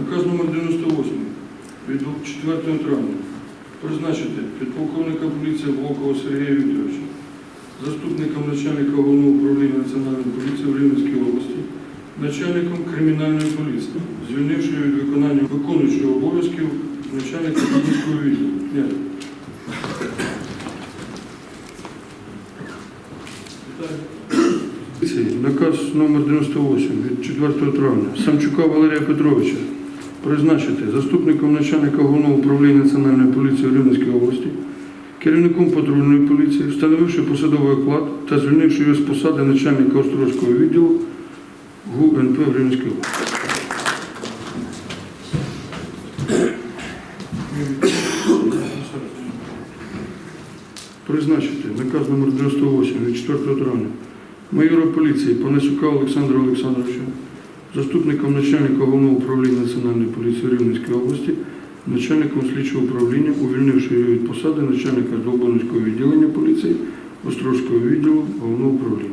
Наказ номер 98 від 4 травня. Призначити підполковника поліції Волкова Сергія Вікторовича, заступником начальника головного управління Національної поліції в Рівненській області, начальником кримінальної поліції, звільнивши від виконання виконуючого обов'язків начальника поліцейського відділу. Наказ номер 98 від 4 травня. Самчука Валерія Петровича призначити заступником начальника головного управління Національної поліції в Рівненській області, керівником патрульної поліції, встановивши посадовий оклад та звільнивши його з посади начальника Острозького відділу ГУНП в Рівненській області. Призначити наказ номер 98 від 4 травня майора поліції Панасюка Олександра Олександровича, заступником начальника головного управління Національної поліції Рівненської області, начальником слідчого управління, увільнивши його від посади начальника Долбанського відділення поліції Острозького відділу головного управління.